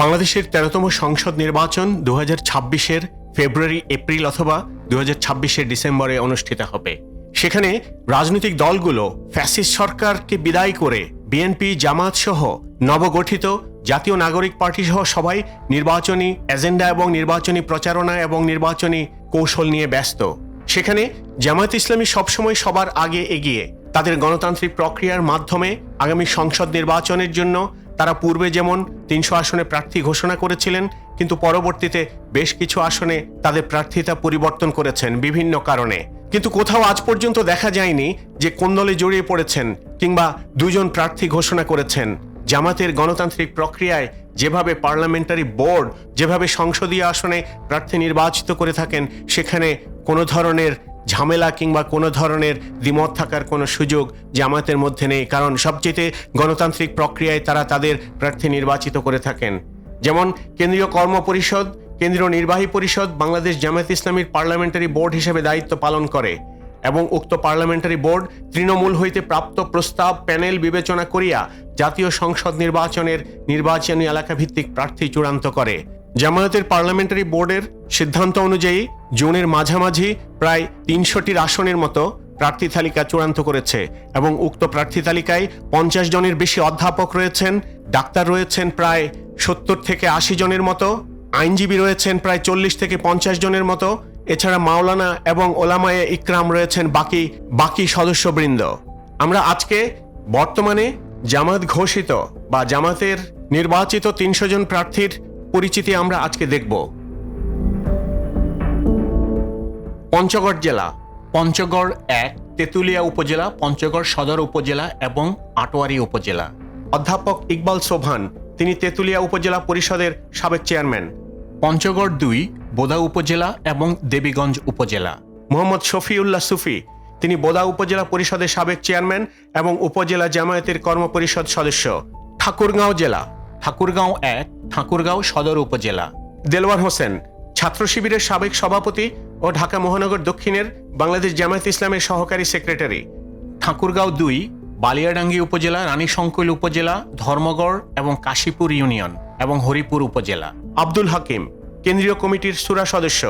বাংলাদেশের তেরোতম সংসদ নির্বাচন দু হাজার ফেব্রুয়ারি, এপ্রিল অথবা দু হাজার ডিসেম্বরে অনুষ্ঠিত হবে। সেখানে রাজনৈতিক দলগুলো ফ্যাসিস্ট সরকারকে বিদায় করে বিএনপি, জামাত সহ নবগঠিত জাতীয় নাগরিক পার্টি সহ সবাই নির্বাচনী এজেন্ডা এবং নির্বাচনী প্রচারণা এবং নির্বাচনী কৌশল নিয়ে ব্যস্ত। সেখানে জামায়াত ইসলামী সবসময় সবার আগে এগিয়ে তাদের গণতান্ত্রিক প্রক্রিয়ার মাধ্যমে আগামী সংসদ নির্বাচনের জন্য তারা পূর্বে যেমন তিনশো আসনে প্রার্থী ঘোষণা করেছিলেন, কিন্তু পরবর্তীতে বেশ কিছু আসনে তাদের প্রার্থিতা পরিবর্তন করেছেন বিভিন্ন কারণে। কিন্তু কোথাও আজ পর্যন্ত দেখা যায়নি যে কোন দলে জড়িয়ে পড়েছেন কিংবা দুজন প্রার্থী ঘোষণা করেছেন। জামাতের গণতান্ত্রিক প্রক্রিয়ায় যেভাবে পার্লামেন্টারি বোর্ড, যেভাবে সংসদীয় আসনে প্রার্থী নির্বাচিত করে থাকেন, সেখানে কোনো ধরনের ঝামেলা কিংবা কোনো ধরনের দ্বিমত থাকার কোনো সুযোগ জামাতের মধ্যে নেই। কারণ সবচেয়ে গণতান্ত্রিক প্রক্রিয়ায় তারা তাদের প্রার্থী নির্বাচিত করে থাকেন। যেমন কেন্দ্রীয় কর্ম পরিষদ, কেন্দ্রীয় নির্বাহী পরিষদ বাংলাদেশ জামায়াত ইসলামীর পার্লামেন্টারি বোর্ড হিসেবে দায়িত্ব পালন করে এবং উক্ত পার্লামেন্টারি বোর্ড তৃণমূল হইতে প্রাপ্ত প্রস্তাব, প্যানেল বিবেচনা করিয়া জাতীয় সংসদ নির্বাচনের নির্বাচনী এলাকা ভিত্তিক প্রার্থী চূড়ান্ত করে। জামায়াতের পার্লামেন্টারি বোর্ডের সিদ্ধান্ত অনুযায়ী জুনের মাঝামাঝি প্রায় তিনশোটির আসনের মতো প্রার্থী তালিকা চূড়ান্ত করেছে এবং উক্ত প্রার্থী তালিকায় পঞ্চাশ জনের বেশি অধ্যাপক রয়েছেন, ডাক্তার রয়েছেন প্রায় সত্তর থেকে আশি জনের মতো, আইনজীবী রয়েছেন প্রায় চল্লিশ থেকে পঞ্চাশ জনের মতো, এছাড়া মাওলানা এবং ওলামায়ে ইকরাম রয়েছেন বাকি বাকি সদস্যবৃন্দ। আমরা আজকে বর্তমানে জামাত ঘোষিত বা জামাতের নির্বাচিত তিনশো জন প্রার্থীর পরিচিতি আমরা আজকে দেখব। পঞ্চগড় জেলা, পঞ্চগড় এক, তেঁতুলিয়া উপজেলা, পঞ্চগড় সদর উপজেলা এবং আটোয়ারি উপজেলা। অধ্যাপক ইকবাল সোভান, তিনি তেঁতুলিয়া উপজেলা পরিষদের সাবেক চেয়ারম্যান। পঞ্চগড় দুই, বোদা উপজেলা এবং দেবীগঞ্জ উপজেলা। মোহাম্মদ শফিউল্লাহ সুফি, তিনি বোদা উপজেলা পরিষদের সাবেক চেয়ারম্যান এবং উপজেলা জামায়াতের কর্মপরিষদ সদস্য। ঠাকুরগাঁও জেলা ঠাকুরগাঁও এক ঠাকুরগাঁও সদর উপজেলা। দেলওয়ার হোসেন ছাত্র শিবিরের সাবেক সভাপতি ও ঢাকা মহানগর দক্ষিণের বাংলাদেশ জামায়াত ইসলামের সহকারী সেক্রেটারি। ঠাকুরগাঁও দুই বালিয়াডাঙ্গি উপজেলা রানীশঙ্কৈল উপজেলা ধর্মগড় এবং কাশীপুর ইউনিয়ন এবং হরিপুর উপজেলা। আব্দুল হাকিম কেন্দ্রীয় কমিটির সুরা সদস্য।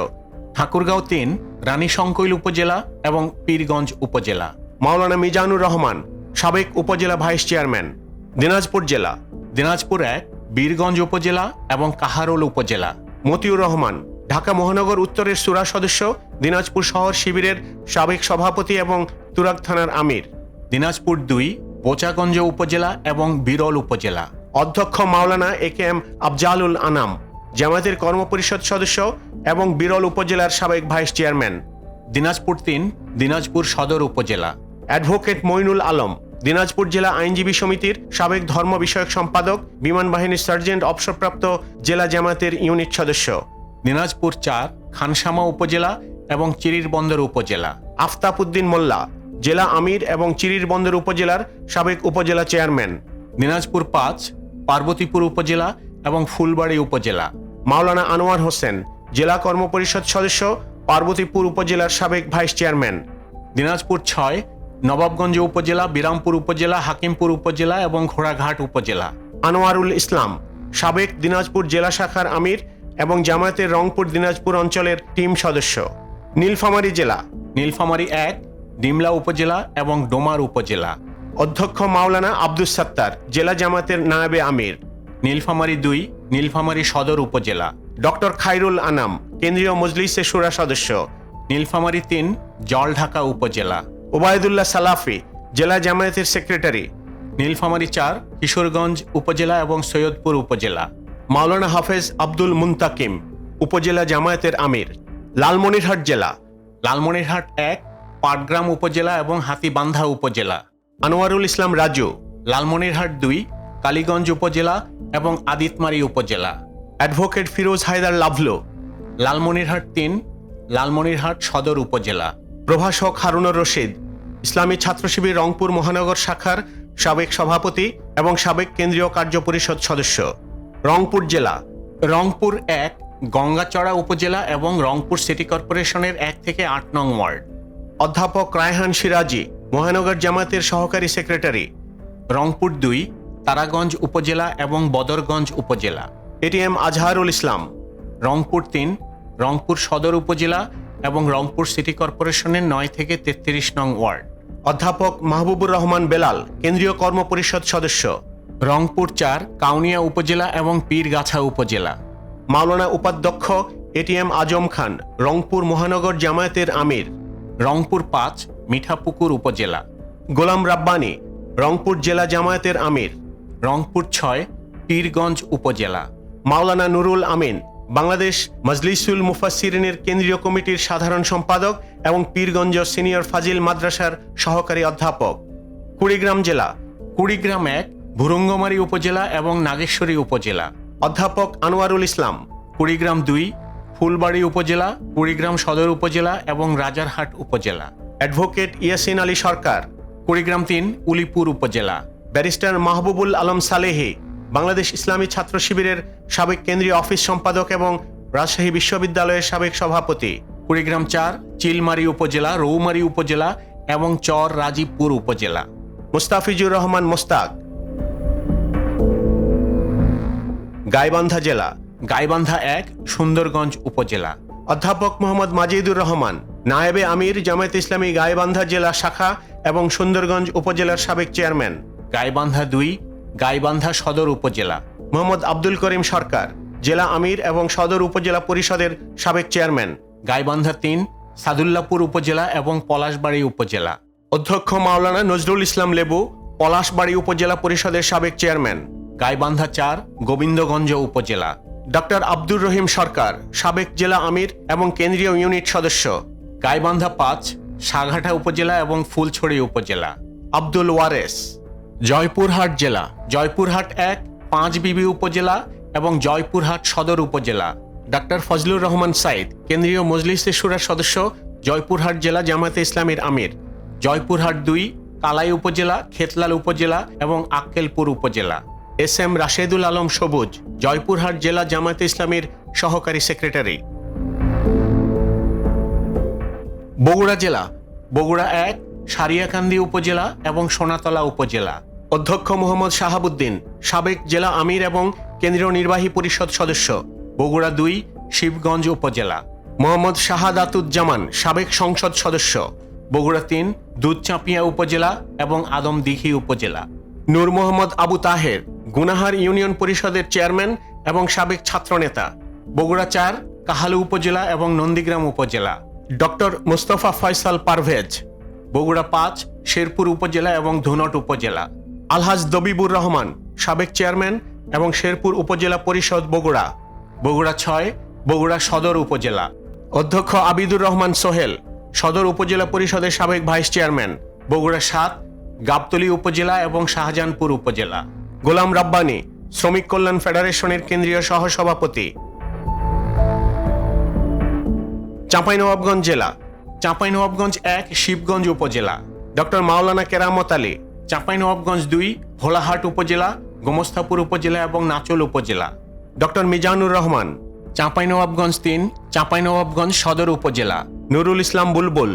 ঠাকুরগাঁও তিন রানীশঙ্কৈল উপজেলা এবং পীরগঞ্জ উপজেলা। মাওলানা মিজানুর রহমান সাবেক উপজেলা ভাইস চেয়ারম্যান। দিনাজপুর জেলা। দিনাজপুর এক বীরগঞ্জ উপজেলা এবং কাহারোল উপজেলা। মতিউর রহমান ঢাকা মহানগর উত্তরের সুরা সদস্য দিনাজপুর শহর শিবিরের সাবেক সভাপতি এবং তুরাগ থানার আমির। দিনাজপুর দুই বোচাগঞ্জ উপজেলা এবং বিরল উপজেলা। অধ্যক্ষ Maulana A K M Afzalul Anam জামায়াতের কর্মপরিষদ সদস্য এবং বিরল উপজেলার সাবেক ভাইস চেয়ারম্যান। দিনাজপুর তিন দিনাজপুর সদর উপজেলা। অ্যাডভোকেট মইনুল আলম দিনাজপুর জেলা আইনজীবী সমিতির সাবেক ধর্ম বিষয়ক সম্পাদক, বিমান বাহিনীর সার্জেন্ট, অবসরপ্রাপ্ত জেলা জামায়াতের ইউনিট সদস্য। দিনাজপুর চার, খানসামা উপজেলা এবং চিরির বন্দর উপজেলা। আফতাব উদ্দিন মোল্লা, জেলা আমির এবং চিরির বন্দর উপজেলার সাবেক উপজেলা চেয়ারম্যান। দিনাজপুর পাঁচ, পার্বতীপুর উপজেলা এবং ফুলবাড়ি উপজেলা। মাওলানা আনোয়ার হোসেন, জেলা কর্মপরিষদ সদস্য, পার্বতীপুর উপজেলার সাবেক ভাইস চেয়ারম্যান। দিনাজপুর ছয় নবাবগঞ্জ উপজেলা বিরামপুর উপজেলা হাকিমপুর উপজেলা এবং ঘোড়াঘাট উপজেলা। আনোয়ারুল ইসলাম সাবেক দিনাজপুর জেলা শাখার আমির এবং জামায়াতের রংপুর দিনাজপুর অঞ্চলের টিম সদস্য। নীলফামারী জেলা। নীলফামারী এক ডিমলা উপজেলা এবং ডোমার উপজেলা। অধ্যক্ষ মাওলানা আব্দুস সাত্তার জেলা জামাতের নায়াবে আমির। নীলফামারী দুই নীলফামারী সদর উপজেলা। ডক্টর খাইরুল আনাম কেন্দ্রীয় মজলিসে সুরা সদস্য। নীলফামারী তিন জলঢাকা উপজেলা। ওবায়দুল্লাহ সালাফি জেলা জামায়াতের সেক্রেটারি। নীলফামারী চার কিশোরগঞ্জ উপজেলা এবং সৈয়দপুর উপজেলা। মাওলানা হাফেজ আব্দুল মুন্তাকিম উপজেলা জামায়াতের আমির। লালমনিরহাট জেলা। লালমনিরহাট এক পাটগ্রাম উপজেলা এবং হাতিবান্ধা উপজেলা। আনোয়ারুল ইসলাম রাজু। লালমনিরহাট দুই কালীগঞ্জ উপজেলা এবং আদিতমারি উপজেলা। অ্যাডভোকেট ফিরোজ হায়দার লাভলো। লালমনিরহাট তিন লালমনিরহাট সদর উপজেলা। প্রভাষক হারুনুর রশিদ। ইসলামী ছাত্র শিবির রংপুর মহানগর শাখার সাবেক সভাপতি এবং সাবেক কেন্দ্রীয় কার্য পরিষদ সদস্য। রংপুর জেলা, রংপুর এক, গঙ্গাচড়া উপজেলা এবং রংপুর সিটি কর্পোরেশনের এক থেকে আট নং ওয়ার্ড। অধ্যাপক রায়হান সিরাজি, মহানগর জামাতের সহকারী সেক্রেটারি। রংপুর দুই, তারাগঞ্জ উপজেলা এবং বদরগঞ্জ উপজেলা। এটিএম আজহারুল ইসলাম। রংপুর তিন, রংপুর সদর উপজেলা এবং রংপুর সিটি কর্পোরেশনের নয় থেকে তেত্রিশ নং ওয়ার্ড। অধ্যাপক মাহবুবুর রহমান বেলাল, কেন্দ্রীয় কর্ম পরিষদ সদস্য, রংপুর চার, কাউনিয়া উপজেলা এবং পীরগাছা উপজেলা। মাওলানা উপাধ্যক্ষ এটিএম আজম খান, রংপুর মহানগর জামায়াতের আমির, রংপুর পাঁচ, মিঠাপুকুর উপজেলা। গোলাম রাব্বানি, রংপুর জেলা জামায়াতের আমির, রংপুর ছয়, পীরগঞ্জ উপজেলা। মাওলানা নুরুল আমিন বাংলাদেশ মজলিসুল মুফাসসিরিনের কেন্দ্রীয় কমিটির সাধারণ সম্পাদক এবং পীরগঞ্জ সিনিয়র ফাজিল মাদ্রাসার সহকারী অধ্যাপক। কুড়িগ্রাম জেলা, কুড়িগ্রাম এক, ভুরুঙ্গমারী উপজেলা এবং নাগেশ্বরী উপজেলা। অধ্যাপক আনোয়ারুল ইসলাম, কুড়িগ্রাম দুই, ফুলবাড়ি উপজেলা, কুড়িগ্রাম সদর উপজেলা এবং রাজারহাট উপজেলা। অ্যাডভোকেট ইয়াসিন আলী সরকার, কুড়িগ্রাম তিন, উলিপুর উপজেলা। ব্যারিস্টার মাহবুবুল আলম সালেহি বাংলাদেশ ইসলামী ছাত্র শিবিরের সাবেক কেন্দ্রীয় অফিস সম্পাদক এবং রাজশাহী বিশ্ববিদ্যালয়ের সাবেক সভাপতি। কুড়িগ্রাম চার চিলমারি উপজেলা রৌমারী উপজেলা এবং চর রাজীবপুর উপজেলা। মুস্তাফিজুর রহমান মোস্তাক। গাইবান্ধা জেলা। গাইবান্ধা এক সুন্দরগঞ্জ উপজেলা। অধ্যাপক মোহাম্মদ মাজিদুর রহমান নায়েবে আমির জামায়াত ইসলামী গাইবান্ধা জেলা শাখা এবং সুন্দরগঞ্জ উপজেলার সাবেক চেয়ারম্যান। গাইবান্ধা দুই গাইবান্ধা সদর উপজেলা। মোহাম্মদ আব্দুল করিম সরকার জেলা আমির এবং সদর উপজেলা পরিষদের সাবেক চেয়ারম্যান। গাইবান্ধা তিন সাদুল্লাপুর উপজেলা এবং পলাশবাড়ী উপজেলা। অধ্যক্ষ মাওলানা নজরুল ইসলাম লেবু পলাশবাড়ী উপজেলা পরিষদের সাবেক চেয়ারম্যান। গাইবান্ধা চার গোবিন্দগঞ্জ উপজেলা। ডক্টর আব্দুর রহিম সরকার সাবেক জেলা আমির এবং কেন্দ্রীয় ইউনিট সদস্য। গাইবান্ধা পাঁচ সাঘাটা উপজেলা এবং ফুলছড়ি উপজেলা। আব্দুল ওয়ারেস। জয়পুরহাট জেলা, জয়পুরহাট এক, পাঁচ বিবি উপজেলা এবং জয়পুরহাট সদর উপজেলা। ডক্টর ফজলুর রহমান সাইদ, কেন্দ্রীয় মজলিসে সুরার সদস্য, জয়পুরহাট জেলা জামায়াতে ইসলামের আমির। জয়পুরহাট দুই, কালাই উপজেলা, খেতলাল উপজেলা এবং আক্কেলপুর উপজেলা। এস এম রাশেদুল আলম সবুজ, জয়পুরহাট জেলা জামায়াতে ইসলামের সহকারী সেক্রেটারি। বগুড়া জেলা, বগুড়া এক সারিয়াকান্দি উপজেলা এবং সোনাতলা উপজেলা। অধ্যক্ষ মোহাম্মদ শাহাবুদ্দিন, সাবেক জেলা আমির এবং কেন্দ্রীয় নির্বাহী পরিষদ সদস্য, বগুড়া দুই, শিবগঞ্জ উপজেলা। মোহাম্মদ শাহাদাতুজ্জামান, সাবেক সংসদ সদস্য, বগুড়া তিন, দুধচাঁপিয়া উপজেলা এবং আদমদিঘি উপজেলা। নূর মোহাম্মদ আবু তাহের, গুনাহার ইউনিয়ন পরিষদের চেয়ারম্যান এবং সাবেক ছাত্রনেতা, বগুড়া চার, কাহালু উপজেলা এবং নন্দীগ্রাম উপজেলা। ডক্টর মুস্তফা ফয়সাল পারভেজ বগুড়া পাঁচ, শেরপুর উপজেলা এবং ধুনট উপজেলা। আলহাজ দবিবুর রহমান, সাবেক চেয়ারম্যান এবং শেরপুর উপজেলা পরিষদ বগুড়া। বগুড়া ছয়, বগুড়া সদর উপজেলা। অধ্যক্ষ আবিদুর রহমান সোহেল, সদর উপজেলা পরিষদের সাবেক ভাইস চেয়ারম্যান। বগুড়া সাত, গাবতলী উপজেলা এবং শাহজাহানপুর উপজেলা। গোলাম রাব্বানি, শ্রমিক কল্যাণ ফেডারেশনের কেন্দ্রীয় সহসভাপতি। চাঁপাইনবাবগঞ্জ জেলা। চাঁপাইনবাবগঞ্জ এক, শিবগঞ্জ উপজেলা। ডক্টর মাওলানা কেরামত আলী, চাঁপাইনবাবগঞ্জ দুই, ভোলাহাট উপজেলা, গোমস্তাপুর উপজেলা এবং নাচল উপজেলা। ডক্টর মিজানুর রহমান, চাঁপাইনবাবগঞ্জ তিন, চাঁপাইনবাবগঞ্জ সদর উপজেলা। নুরুল ইসলাম বুলবুল।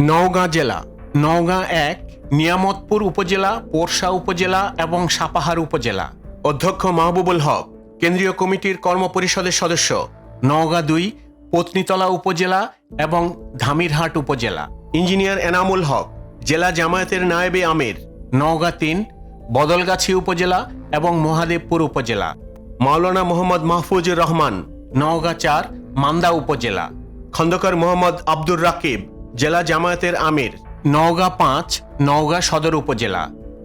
নওগাঁ জেলা। নওগাঁ এক, নিয়ামতপুর উপজেলা, পোরশা উপজেলা এবং সাপাহার উপজেলা। অধ্যক্ষ মাহবুবুল হক, কেন্দ্রীয় কমিটির কর্মপরিষদের সদস্য। নওগাঁ দুই পত্নীতলা উপজেলা এবং ধামিরহাট উপজেলা। ইঞ্জিনিয়ার এনামুল হক জেলা জামায়াতের নায়েবে আমির। নওগাঁ তিন বদলগাছি উপজেলা এবং মহাদেবপুর উপজেলা। মাওলানা মোহাম্মদ মাহফুজুর রহমান। নওগাঁ চার মান্দা উপজেলা। খন্দকার মোহাম্মদ আব্দুর রাকিব জেলা জামায়াতের আমির। নওগাঁ পাঁচ নওগাঁ সদর উপজেলা।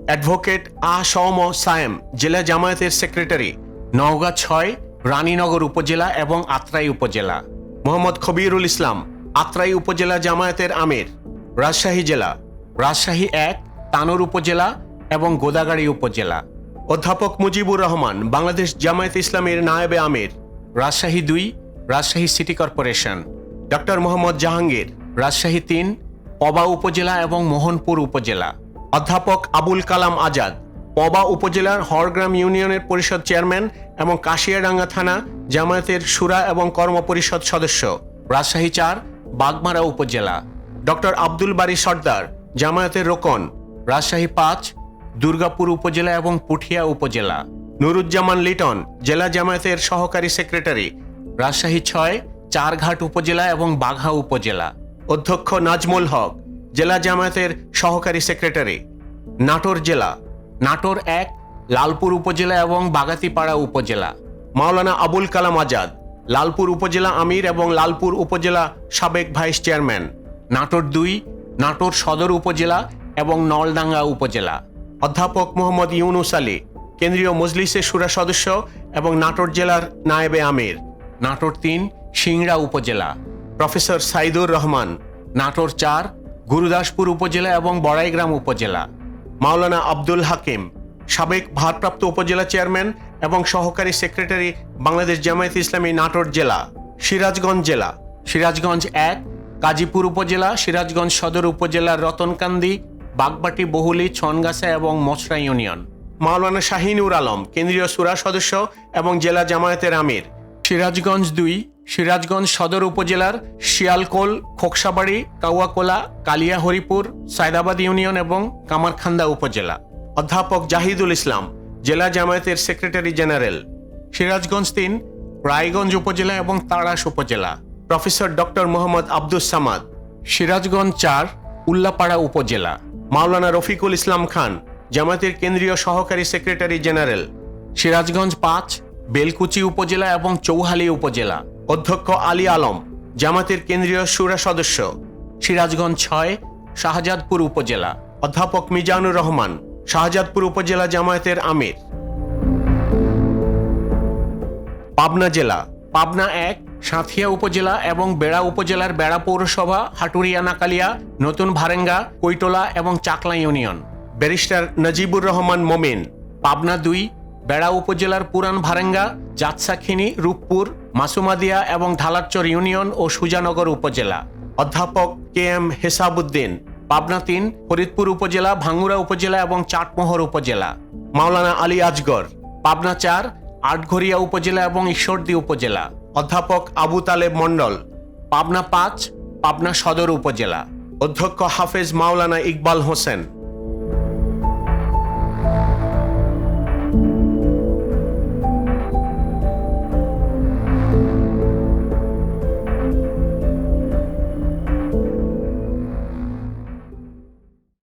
অ্যাডভোকেট আ সৌম সায়েম জেলা জামায়াতের সেক্রেটারি। নওগাঁ ছয় রানীনগর উপজেলা এবং আত্রাই উপজেলা। মোহাম্মদ খবিরুল ইসলাম, আত্রাই উপজেলা জামায়াতের আমির, রাজশাহী জেলা, রাজশাহী এক, তানোর উপজেলা এবং গোদাগাড়ি উপজেলা। অধ্যাপক মুজিবুর রহমান, বাংলাদেশ জামায়াত ইসলামের নায়েবে আমির, রাজশাহী দুই, Rajshahi city corporation. Doctor Mohammad Jahangir, Rajshahi তিন, পবা উপজেলা এবং মোহনপুর উপজেলা। অধ্যাপক আবুল কালাম আজাদ, পবা উপজেলার হরগ্রাম ইউনিয়নের পরিষদ চেয়ারম্যান এবং কাশিয়াডাঙ্গা থানা, জামায়াতের সুরা এবং কর্মপরিষদ সদস্য। রাজশাহী চার, বাগমারা উপজেলা। ডক্টর আব্দুল বারী সর্দার, জামায়াতের রোকন। রাজশাহী পাঁচ, দুর্গাপুর উপজেলা এবং পুঠিয়া উপজেলা। নুরুজ্জামান লিটন, জেলা জামায়াতের সহকারী সেক্রেটারি। রাজশাহী ছয়, চারঘাট উপজেলা এবং বাঘা উপজেলা। অধ্যক্ষ নাজমুল হক, জেলা জামায়াতের সহকারী সেক্রেটারি। নাটোর জেলা। নাটোর এক লালপুর উপজেলা এবং বাগাতিপাড়া উপজেলা। মাওলানা আবুল কালাম আজাদ, লালপুর উপজেলা আমির এবং লালপুর উপজেলা সাবেক ভাইস চেয়ারম্যান। নাটোর দুই, নাটোর সদর উপজেলা এবং নলডাঙ্গা উপজেলা। অধ্যাপক মোহাম্মদ ইউনুস আলী, কেন্দ্রীয় মজলিসের সুরা সদস্য এবং নাটোর জেলার নায়েবে আমির। নাটোর তিন, সিংড়া উপজেলা। প্রফেসর সাইদুর রহমান, নাটোর চার, গুরুদাসপুর উপজেলা এবং বড়াইগ্রাম উপজেলা। মাওলানা আব্দুল হাকিম সাবেক ভারপ্রাপ্ত উপজেলা চেয়ারম্যান এবং সহকারী সেক্রেটারি বাংলাদেশ জামায়াত ইসলামী নাটোর জেলা, সিরাজগঞ্জ জেলা, সিরাজগঞ্জ এক কাজীপুর উপজেলা, সিরাজগঞ্জ সদর উপজেলার রতনকান্দি, বাগবাটি, বহুলি, ছনগাছা এবং মছরা ইউনিয়ন। মাওলানা শাহিনুর আলম, কেন্দ্রীয় সুরা সদস্য এবং জেলা জামায়াতের আমির। সিরাজগঞ্জ দুই, সিরাজগঞ্জ সদর উপজেলার শিয়ালকোল, খোকসাবাড়ি, কাউয়াকোলা কালিয়া হরিপুর সায়দাবাদ ইউনিয়ন এবং কামারখান্দা উপজেলা। অধ্যাপক জাহিদুল ইসলাম, জেলা জামায়াতের সেক্রেটারি জেনারেল, সিরাজগঞ্জ তিন, রায়গঞ্জ উপজেলা এবং তাড়াশ উপজেলা। প্রফেসর ডক্টর মোহাম্মদ আব্দুস সামাদ, সিরাজগঞ্জ চার, উল্লাপাড়া উপজেলা। মাওলানা রফিকুল ইসলাম খান, জামায়াতের কেন্দ্রীয় সহকারী সেক্রেটারি জেনারেল, সিরাজগঞ্জ পাঁচ, বেলকুচি উপজেলা এবং চৌহালি উপজেলা। অধ্যক্ষ আলী আলম, জামাতের কেন্দ্রীয় সুরা সদস্য, সিরাজগঞ্জ ছয়, শাহজাদপুর উপজেলা। অধ্যাপক মিজানুর রহমান শাহজাদপুর উপজেলা জামায়াতের আমির। পাবনা জেলা, পাবনা এক, সাঁথিয়া উপজেলা এবং বেড়া উপজেলার বেড়া পৌরসভা হাটুরিয়া নাকালিয়া নতুন ভারেঙ্গা, কৈটোলা এবং চাকলা ইউনিয়ন। ব্যারিস্টার নজিবুর রহমান মোমিন, পাবনা দুই, বেড়া উপজেলার পুরান ভারেঙ্গা, জাতসাখিনী, রূপপুর, মাসুমাদিয়া এবং ঢালারচর ইউনিয়ন ও সুজানগর উপজেলা। অধ্যাপক কে এম হেসাবুদ্দিন পাবনা তিন, ফরিদপুর উপজেলা ভাঙ্গুড়া উপজেলা এবং চাটমোহর উপজেলা। মাওলানা আলী আজগর, পাবনা চার, আটঘরিয়া উপজেলা এবং ঈশ্বরদী উপজেলা। অধ্যাপক আবু তালেব মণ্ডল, পাবনা পাঁচ, পাবনা সদর উপজেলা। অধ্যক্ষ হাফেজ মাওলানা ইকবাল হোসেন।